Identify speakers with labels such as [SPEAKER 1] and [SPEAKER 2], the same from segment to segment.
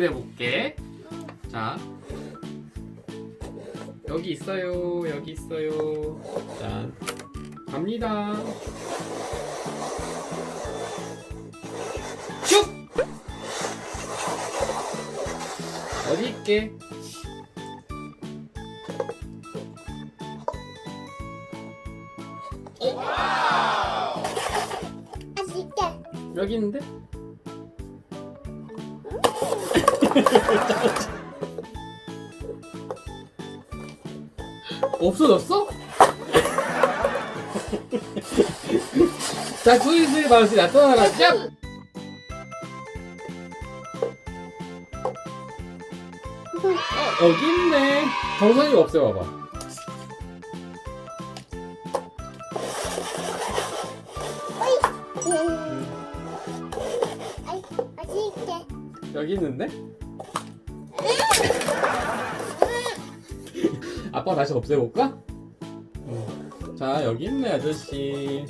[SPEAKER 1] 해볼게. 자, 여기 있어요. 여기 있어요. 자, 갑니다. 슉! 어디 있게?
[SPEAKER 2] 맛있게.
[SPEAKER 1] 여기 있는데? 없어졌어? 자, 스위스의 맛이 나타나라. 짭! 어, 여기 있네. 정선이가 없애봐봐.
[SPEAKER 2] 음. 아이, 맛있게.
[SPEAKER 1] 여기 있는데? 아빠 다시 없애볼까? 응. 자 여기 있네 아저씨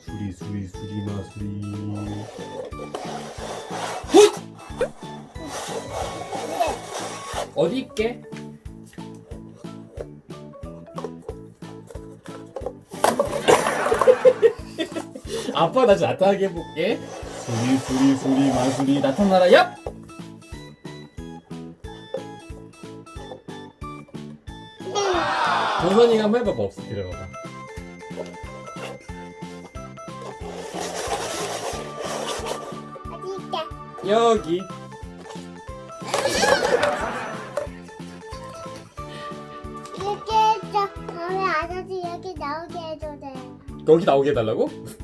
[SPEAKER 1] 수리 수리 수리 마수리 훗! 어디 있게? 아빠 다시 나타나게 해볼게 수리 수리 수리 마수리 나타나라 얍! 정선이가 한번 해봐봐 없어 들어봐봐
[SPEAKER 2] 맛있게.
[SPEAKER 1] 여기
[SPEAKER 2] 이렇게 해줘. 다음에 아저씨 여기 나오게 해줘 돼.
[SPEAKER 1] 여기 나오게 해달라고?